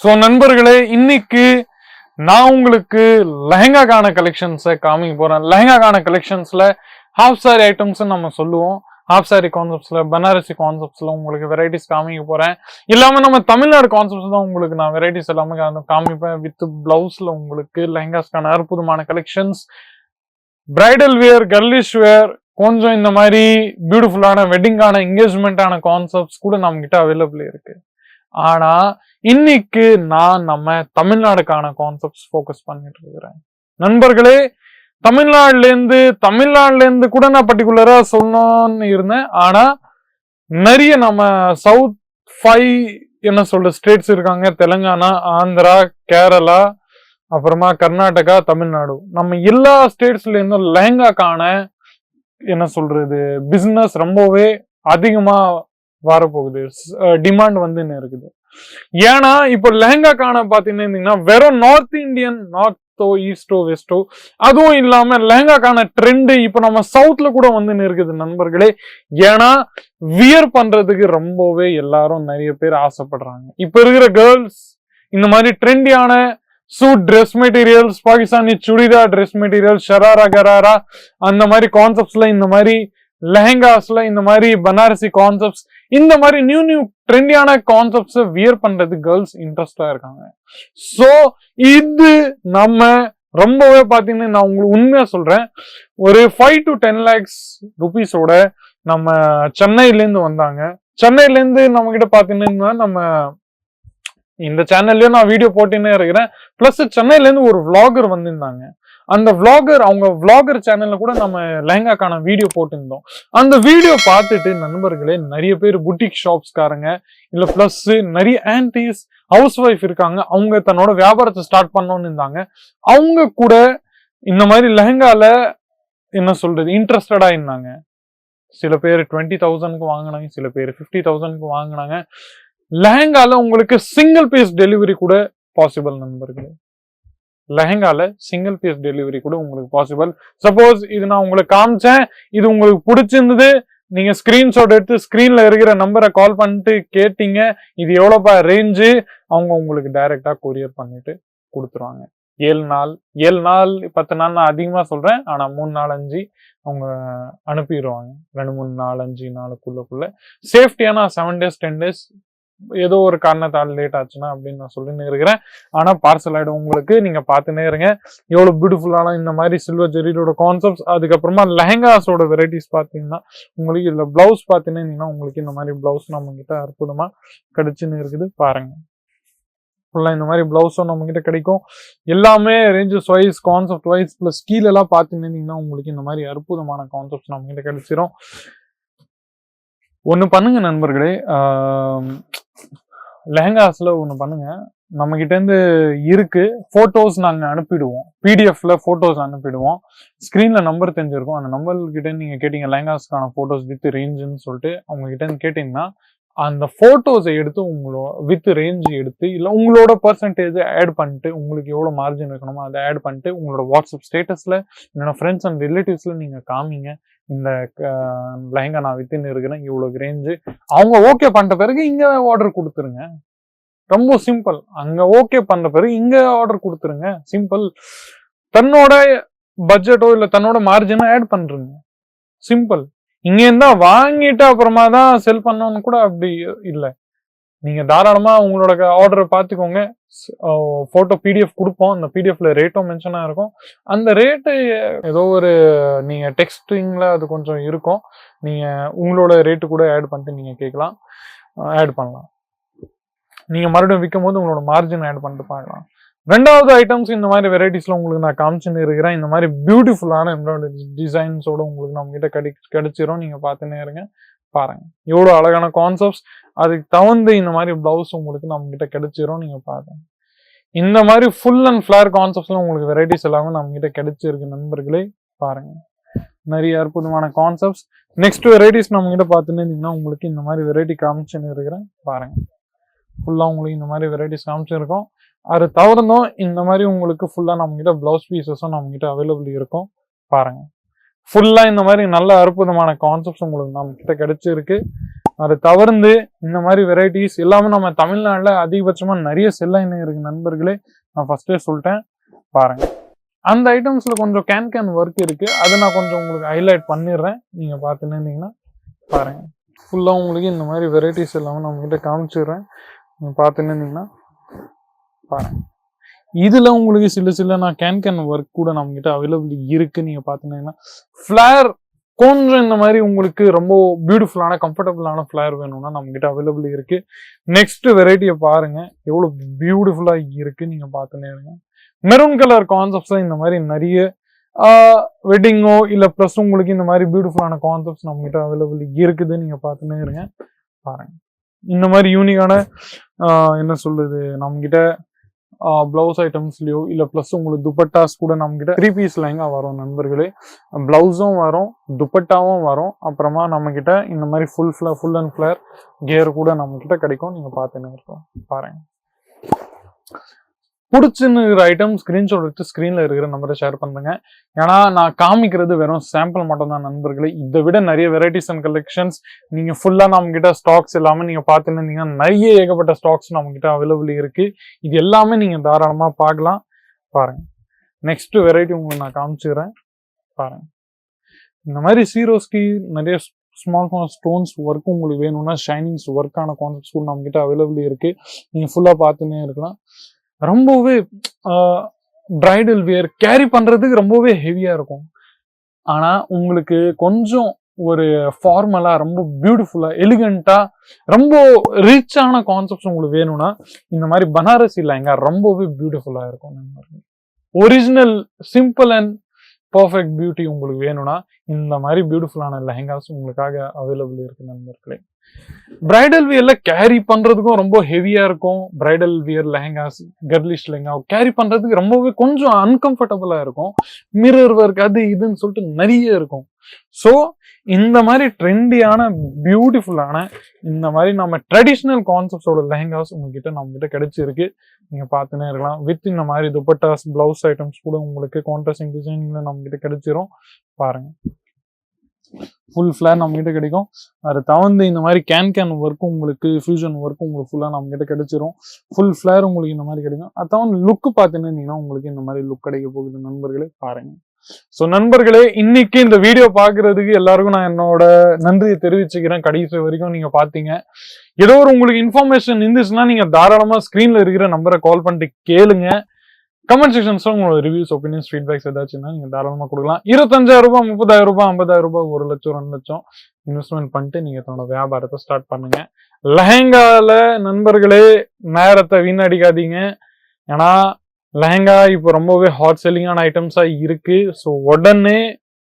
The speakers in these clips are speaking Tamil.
ஸோ நண்பர்களே இன்னைக்கு நான் உங்களுக்கு லெஹங்காக்கான கலெக்ஷன்ஸை காமிக்க போகிறேன் லெஹங்காக்கான கலெக்ஷன்ஸில் ஹாஃப் சாரி ஐட்டம்ஸ்னு நம்ம சொல்லுவோம். ஹாஃப் சாரி கான்செப்ட்ஸில் பனாரசி கான்செப்ட்ஸில் உங்களுக்கு வெரைட்டிஸ் காமிக்க போகிறேன் இல்லாமல் நம்ம தமிழ்நாடு கான்செப்ட்ஸ் தான் உங்களுக்கு நான் வெரைட்டிஸ் எல்லாமே காமிப்பேன். வித் ப்ளவுஸில் உங்களுக்கு லெஹங்காஸ்க்கான அற்புதமான collections bridal wear girlish wear கொஞ்சம் இந்த மாதிரி பியூட்டிஃபுல்லான வெட்டிங்கான என்கேஜ்மெண்ட்டான கான்செப்ட்ஸ் கூட நம்மகிட்ட அவைலபிள் இருக்குது ஆனா இன்னைக்கு நான் நம்ம தமிழ்நாடுக்கான கான்செப்ட்ஸ் ஃபோக்கஸ் பண்ணிட்டு இருக்கிறேன் நண்பர்களே தமிழ்நாடுல இருந்து தமிழ்நாடுல இருந்து கூட நான் பர்டிகுலரா சொல்லணும்னு இருந்தேன். ஆனா நிறைய நம்ம சவுத் ஃபைவ் என்ன சொல்ற ஸ்டேட்ஸ் இருக்காங்க. தெலுங்கானா ஆந்திரா கேரளா அப்புறமா கர்நாடகா தமிழ்நாடு. நம்ம எல்லா ஸ்டேட்ஸ்ல இருந்தும் லெஹங்காக்கான என்ன சொல்றது பிசினஸ் ரொம்பவே அதிகமா வரப்போகுது. டிமாண்ட் வந்துன்னு இருக்குது. ஏன்னா இப்போ லெஹங்காக்கான பார்த்தீங்கன்னா வெறும் நார்த் இந்தியன் நார்த்தோ ஈஸ்டோ வெஸ்டோ அதுவும் இல்லாம லெஹங்காக்கான ட்ரெண்டு இப்போ நம்ம சவுத்ல கூட வந்துன்னு இருக்குது நண்பர்களே. ஏன்னா வியர் பண்றதுக்கு ரொம்பவே எல்லாரும் நிறைய பேர் ஆசைப்படுறாங்க. இப்போ இருக்கிற கேர்ள்ஸ் இந்த மாதிரி ட்ரெண்டியான suit dress materials Pakistani churidar dress material sharara gharara அந்த மாதிரி கான்செப்ட்ஸ்ல இந்த மாதிரி லெஹங்காஸ்ல இந்த மாதிரி பனாரசி கான்செப்ட்ஸ் இந்த மாதிரி நியூ நியூ ட்ரெண்டியான கான்செப்ட்ஸ் வியர் பண்றது கேர்ள்ஸ் இன்ட்ரெஸ்டா இருக்காங்க. சோ இது நம்ம ரொம்பவே பாத்தீங்கன்னா நான் உங்களுக்கு உண்மையா சொல்றேன். ஒரு ஃபைவ் டு டென் லேக்ஸ் ருபீஸோட நம்ம சென்னையில இருந்து வந்தாங்க. சென்னையில இருந்து நம்ம கிட்ட பாத்தீங்கன்னா நம்ம இந்த சேனல்லயும் நான் வீடியோ போட்டுன்னே இருக்கிறேன். பிளஸ் சென்னையில இருந்து ஒரு vlogger வந்திருந்தாங்க. அந்த விளாகர் அவங்க விளாகர் சேனல்ல கூட நம்ம லெஹங்காக்கான வீடியோ போட்டிருந்தோம். அந்த வீடியோ பார்த்துட்டு நண்பர்களே நிறைய பேர் புட்டிக் ஷாப்ஸ்காரங்க இல்ல பிளஸ் நிறைய ஆன்டிஸ் ஹவுஸ் ஒய்ஃப் இருக்காங்க. அவங்க தன்னோட வியாபாரத்தை ஸ்டார்ட் பண்ணணும்னு இருந்தாங்க. அவங்க கூட இந்த மாதிரி லெஹங்கால என்ன சொல்றது இன்ட்ரெஸ்டடா இருந்தாங்க. சில பேர் டுவெண்ட்டி தௌசண்ட்க்கு வாங்கினாங்க சில பேர் ஃபிஃப்டி தௌசண்ட்க்கு வாங்கினாங்க. லெஹங்கால உங்களுக்கு சிங்கிள் பீஸ் டெலிவரி கூட பாசிபிள் நண்பர்களே. லெஹங்கால சிங்கிள் பீஸ் டெலிவரி கூட உங்களுக்கு பாசிபிள் சப்போஸ் இது நான் உங்களுக்கு காமிச்சேன் இது உங்களுக்கு பிடிச்சிருந்தது நீங்க ஸ்கிரீன்ஷாட் எடுத்து ஸ்கிரீன்ல இருக்கிற நம்பரை கால் பண்ணிட்டு கேட்டீங்க இது எவ்வளோப்பா ரேஞ்சு அவங்க உங்களுக்கு டைரக்டா கொரியர் பண்ணிட்டு கொடுத்துருவாங்க. ஏழு நாள் ஏழு நாள் பத்து நாள் நான் அதிகமா சொல்றேன் ஆனா மூணு நாள் அஞ்சு அவங்க அனுப்பிடுவாங்க. ரெண்டு மூணு நாலு அஞ்சு நாளுக்குள்ளக்குள்ள. சேஃப்டியானா செவன் டேஸ் டென் டேஸ் ஏதோ ஒரு காரணத்தால் லேட் ஆச்சுன்னா அப்படின்னு நான் சொல்லின்னு இருக்கிறேன். ஆனால் பார்சல் ஆகிடும் உங்களுக்கு நீங்கள் பார்த்துனே இருங்க. எவ்வளோ பியூட்டிஃபுல்லான இந்த மாதிரி சில்வர் ஜெரியோட கான்செப்ட்ஸ் அதுக்கப்புறமா லெஹங்காஸோட வெரைட்டிஸ் பார்த்தீங்கன்னா உங்களுக்கு இதில் ப்ளவுஸ் பார்த்தீங்கன்னா உங்களுக்கு இந்த மாதிரி ப்ளவுஸ் நம்ம அற்புதமாக கிடச்சின்னு இருக்குது. பாருங்க. ஃபுல்லாக இந்த மாதிரி ப்ளவுஸும் நம்மக்கிட்ட கிடைக்கும். எல்லாமே ranges wise concept wise plus கீழெல்லாம் இருந்தீங்கன்னா உங்களுக்கு இந்த மாதிரி அற்புதமான கான்செப்ட்ஸ் நம்ம கிடைச்சிரும். ஒன்று பண்ணுங்க நண்பர்களே. லெஹங்காஸில் ஒன்று பண்ணுங்க. நம்மகிட்டேருந்து இருக்கு. ஃபோட்டோஸ் நாங்கள் அனுப்பிடுவோம். பிடிஎஃப்ல ஃபோட்டோஸ் அனுப்பிடுவோம். ஸ்க்ரீனில் நம்பர் தெரிஞ்சிருக்கும். அந்த நம்பர் நீங்கள் கேட்டிங்க லெஹங்காஸ்க்கான ஃபோட்டோஸ் வித் ரேஞ்சுன்னு சொல்லிட்டு அவங்ககிட்டேருந்து கேட்டிங்கன்னா அந்த ஃபோட்டோஸை எடுத்து உங்களோட வித் ரேஞ்ச் எடுத்து இல்லை உங்களோட பர்சன்டேஜ் ஆட் பண்ணிட்டு உங்களுக்கு எவ்வளோ மார்ஜின் வைக்கணுமோ அதை ஆட் பண்ணிட்டு உங்களோட வாட்ஸ்அப் ஸ்டேட்டஸில் என்னோட ஃப்ரெண்ட்ஸ் அண்ட் ரிலேட்டிவ்ஸில் நீங்கள் காமிங்க. இந்த லெஹங்கா நான் வித்துன்னு இருக்கிறேன் இவ்வளோ ரேஞ்சு அவங்க ஓகே பண்ணிட்ட பிறகு இங்கே ஆர்டர் கொடுத்துருங்க. ரொம்ப சிம்பிள் அங்கே ஓகே பண்ண பிறகு இங்கே ஆர்டர் கொடுத்துருங்க. சிம்பிள் தன்னோட பட்ஜெட்டோ இல்லை தன்னோட மார்ஜினோ ஆட் பண்ணுறங்க சிம்பிள் இங்கே இருந்தால் வாங்கிட்டு அப்புறமா தான் செல் பண்ணோன்னு கூட அப்படி இல்லை. நீங்க தாராளமா உங்களோட ஆர்டரை பார்த்துக்கோங்க. போட்டோ பிடிஎஃப் கொடுப்போம். அந்த பிடிஎஃப்ல ரேட்டும் மென்ஷனாக இருக்கும். அந்த ரேட்டு ஏதோ ஒரு நீங்க டெக்ஸ்டிங்ல அது கொஞ்சம் இருக்கும். நீங்க உங்களோட ரேட்டு கூட ஆட் பண்ணிட்டு நீங்க கேட்கலாம். ஆட் பண்ணலாம். நீங்க மறுபடியும் விற்கும் போது உங்களோட மார்ஜின் ஆட் பண்ணிட்டு பார்க்கலாம். ரெண்டாவது ஐட்டம்ஸ் இந்த மாதிரி வெரைட்டிஸ்ல உங்களுக்கு நான் காமிச்சுன்னு இருக்கிறேன். இந்த மாதிரி பியூட்டிஃபுல்லான எம்ப்ராய்டரி டிசைன்ஸோட உங்களுக்கு நம்ம கிட்ட கிடை கிடைச்சிரும். நீங்க பார்த்துன்னே இருங்க. பாருங்க. எவ்வளோ அழகான கான்செப்ட்ஸ் அதுக்கு தகுந்த இந்த மாதிரி பிளவுஸ் உங்களுக்கு நம்ம கிட்ட கிடைச்சிரும் நீங்க பாருங்க. இந்த மாதிரி ஃபுல் அண்ட் ஃபிளேர் கான்செப்ட்ஸ்ல உங்களுக்கு வெரைட்டிஸ் எல்லாமே நம்ம கிட்ட கிடைச்சிருக்கு நண்பர்களே. பாருங்க. நிறைய அற்புதமான கான்செப்ட்ஸ் நெக்ஸ்ட் வெரைட்டிஸ் நம்ம கிட்ட பார்த்துன்னு இருந்தீங்கன்னா உங்களுக்கு இந்த மாதிரி வெரைட்டி காமிச்சுன்னு இருக்கிறேன். பாருங்க. ஃபுல்லாக உங்களுக்கு இந்த மாதிரி வெரைட்டிஸ் காமிச்சிருக்கோம். அது தவிர்த்தும் இந்த மாதிரி உங்களுக்கு ஃபுல்லாக நம்மகிட்ட ப்ளவுஸ் பீசஸும் நம்மகிட்ட அவைலபிள் இருக்கும். பாருங்க. ஃபுல்லாக இந்த மாதிரி நல்ல அற்புதமான கான்செப்ட்ஸ் உங்களுக்கு நம்ம கிட்ட கிடைச்சிருக்கு. அதை தவிர்த்து இந்த மாதிரி வெரைட்டிஸ் எல்லாமே நம்ம தமிழ்நாட்டில் அதிகபட்சமாக நிறைய செல்லாயின இருக்கு நண்பர்களே. நான் ஃபஸ்ட்டே சொல்லிட்டேன். பாருங்க. அந்த ஐட்டம்ஸில் கொஞ்சம் கேன் கேன் ஒர்க் இருக்குது அதை நான் கொஞ்சம் உங்களுக்கு ஹைலைட் பண்ணிடுறேன். நீங்கள் பார்த்துன்னு இருந்தீங்கன்னா பாருங்க. ஃபுல்லாக உங்களுக்கு இந்த மாதிரி வெரைட்டிஸ் எல்லாமே நம்மக்கிட்ட காமிச்சிடுறேன். நீங்கள் பார்த்துன்னு இருந்தீங்கன்னா பாருங்க. இதில் உங்களுக்கு சில சில நான் கேன் கேன் ஒர்க் கூட நம்ம கிட்ட அவைலபிள் இருக்கு. நீங்க பாத்தீங்கன்னா ஃபிளேர் கொஞ்சம் இந்த மாதிரி உங்களுக்கு ரொம்ப பியூட்டிஃபுல்லான கம்ஃபர்டபுளான ஃபிளேர் வேணும்னா நம்ம கிட்ட அவைலபிள் இருக்கு. நெக்ஸ்ட் வெரைட்டியை பாருங்க. எவ்வளவு பியூட்டிஃபுல்லா இருக்கு நீங்க பார்த்துனே இருங்க மெரூன் கலர் கான்செப்ட்ஸ் இந்த மாதிரி நிறைய வெட்டிங்கோ இல்ல ப்ளஸ் உங்களுக்கு இந்த மாதிரி பியூட்டிஃபுல்லான கான்செப்ட்ஸ் நம்ம கிட்ட அவைலபிள் இருக்குது நீங்க பார்த்துனே இருங்க. பாருங்க. இந்த மாதிரி யூனிக்கான என்ன சொல்லுது நம்ம கிட்ட பிளவுஸ் ஐட்டம்ஸ்லயோ இல்ல ப்ளஸ் உங்களுக்கு துப்பட்டாஸ் கூட நம்ம கிட்ட த்ரீ பீஸ் லெங்கா வரும் நண்பர்களே. பிளவுஸும் வரும் துப்பட்டாவும் வரும். அப்புறமா நம்ம கிட்ட இந்த மாதிரி full flare full and flare gear கூட நம்ம கிட்ட கிடைக்கும். நீங்க பார்த்துன்னு இருக்கோம் பாருங்க. பிடிச்சிருக்கிற ஐட்டம் ஸ்கிரீன்ஷாட் எடுத்து ஸ்க்ரீனில் இருக்கிற நம்பரை ஷேர் பண்ணுங்க. ஏன்னா நான் காமிக்கிறது வெறும் சாம்பிள் மட்டும் தான் நண்பர்களே. இதை விட நிறைய வெரைட்டிஸ் அண்ட் கலெக்ஷன்ஸ் நீங்க ஃபுல்லா நம்ம கிட்ட ஸ்டாக்ஸ் எல்லாமே நீங்க பார்த்துன்னு இருந்தீங்கன்னா நிறைய ஏகப்பட்ட ஸ்டாக்ஸ் நம்ம கிட்ட அவைலபிள் இருக்கு. இது எல்லாமே நீங்க தாராளமா பார்க்கலாம். பாருங்க. நெக்ஸ்ட் வெரைட்டி உங்களுக்கு நான் காமிச்சுக்கிறேன். பாருங்க. இந்த மாதிரி சீரோஸ்க்கு நிறைய ஸ்மால் ஸ்மால் ஸ்டோன்ஸ் ஒர்க் உங்களுக்கு வேணும்னா ஷைனிங்ஸ் ஒர்க்கான கான்செப்ட்ஸ் கூட நம்ம கிட்ட அவைலபிள் இருக்கு. நீங்க ஃபுல்லா பார்த்துன்னே இருக்கலாம். ரொம்பவே பிரைடல் வியர் கேரி பண்ணுறதுக்கு ரொம்பவே ஹெவியாக இருக்கும். ஆனால் உங்களுக்கு கொஞ்சம் ஒரு ஃபார்மலாக ரொம்ப பியூட்டிஃபுல்லாக எலிகண்ட்டாக ரொம்ப ரிச்சான கான்செப்ட்ஸ் உங்களுக்கு வேணும்னா இந்த மாதிரி பனாரஸ் இல்லைங்க ரொம்பவே பியூட்டிஃபுல்லாக இருக்கும். Original simple and perfect beauty உங்களுக்கு வேணும்னா இந்த மாதிரி பியூட்டிஃபுல்லான லெஹங்காஸ் உங்களுக்காக அவைலபிள் இருக்கு நண்பர்களே. பிரைடல் வியர்ல கேரி பண்றதுக்கும் ரொம்ப ஹெவியா இருக்கும். Bridal wear lehengas girlish lehenga carry பண்றதுக்கு ரொம்பவே கொஞ்சம் அன்கம்ஃபர்டபுளா இருக்கும். மிரர் ஒர்க் அது இதுன்னு சொல்லிட்டு நிறைய இருக்கும். ஸோ இந்த மாதிரி ட்ரெண்டியான பியூட்டிஃபுல்லான இந்த மாதிரி நம்ம ட்ரெடிஷ்னல் கான்செப்ட்ஸோட லெஹங்காஸ் உங்ககிட்ட நம்ம கிட்ட கிடைச்சிருக்கு. நீங்க பார்த்துனே இருக்கலாம். வித் இந்த மாதிரி துப்பட்டாஸ் பிளவுஸ் ஐட்டம்ஸ் கூட உங்களுக்கு கான்ட்ராஸ்டிங் டிசைன்ல நம்ம கிட்ட கிடைச்சிரும். பாருங்க. ஃபுல் ஃபிளேர் நம்ம கிட்ட கிடைக்கும். அது தவிர்த்து இந்த மாதிரி கேன் கேன் ஒர்க்கும் உங்களுக்கு ஃபியூஷன் ஒர்க்கும் உங்களுக்கு ஃபுல்லாக நம்ம கிட்ட கிடைச்சிரும். ஃபுல் ஃபிளேர் உங்களுக்கு இந்த மாதிரி கிடைக்கும். அது தவிர லுக் பார்த்துன்னு உங்களுக்கு இந்த மாதிரி லுக் கிடைக்க போகுது நண்பர்களே. பாருங்க. ஸோ நண்பர்களே இன்னைக்கு இந்த வீடியோ பார்க்கறதுக்கு எல்லாருக்கும் நான் என்னோட நன்றியை தெரிவிச்சுக்கிறேன். கடைசி வரைக்கும் நீங்க பாத்தீங்க ஏதோ ஒரு உங்களுக்கு இன்ஃபர்மேஷன் இருந்துச்சுன்னா நீங்க தாராளமா ஸ்கிரீன்ல இருக்கிற நம்பரை கால் பண்ணிட்டு கேளுங்க. கமெண்ட் செக்ஷன்ஸ்ல உங்களோட ரிவ்யூஸ் ஒப்பீனியன்ஸ் ஃபீட்பேக்ஸ் ஏதாச்சும்னா நீங்க தாராளமா கொடுக்கலாம். இருபத்தஞ்சாயிரம் ரூபாய் முப்பதாயிரம் ரூபாய் ஐம்பதாயிரம் ரூபாய் ஒரு லட்சம் ரெண்டு லட்சம் இன்வெஸ்ட்மெண்ட் பண்ணிட்டு நீங்க தன்னோட வியாபாரத்தை ஸ்டார்ட் பண்ணுங்க. லெஹங்கால நண்பர்களே நேரத்தை வீணடிக்காதீங்க. ஏன்னா லெஹங்கா இப்போ ரொம்பவே ஹாட் செல்லிங்கான ஐட்டம்ஸாக இருக்குது ஸோ உடனே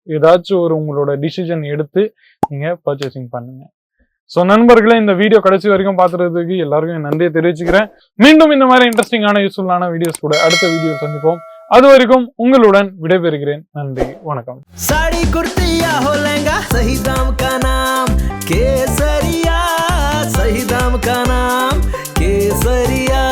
ஏதாச்சும் ஒரு உங்களோட டிசிஷன் எடுத்து நீங்கள் பர்ச்சேசிங் பண்ணுங்கள் ஸோ நண்பர்களே இந்த வீடியோ கடைசி வரைக்கும் பார்த்துறதுக்கு எல்லாருக்கும் நன்றியை தெரிவிச்சுக்கிறேன். மீண்டும் இந்த மாதிரி இன்ட்ரெஸ்டிங்கான யூஸ்ஃபுல்லான வீடியோஸ் கூட அடுத்த வீடியோ சந்திப்போம். அது வரைக்கும் உங்களுடன் விடைபெறுகிறேன். நன்றி வணக்கம். சாடி குர்த்தியா ஹோ லெங்கா சஹி தாம் கா கேசரியா சஹி தாம் கா கேசரியா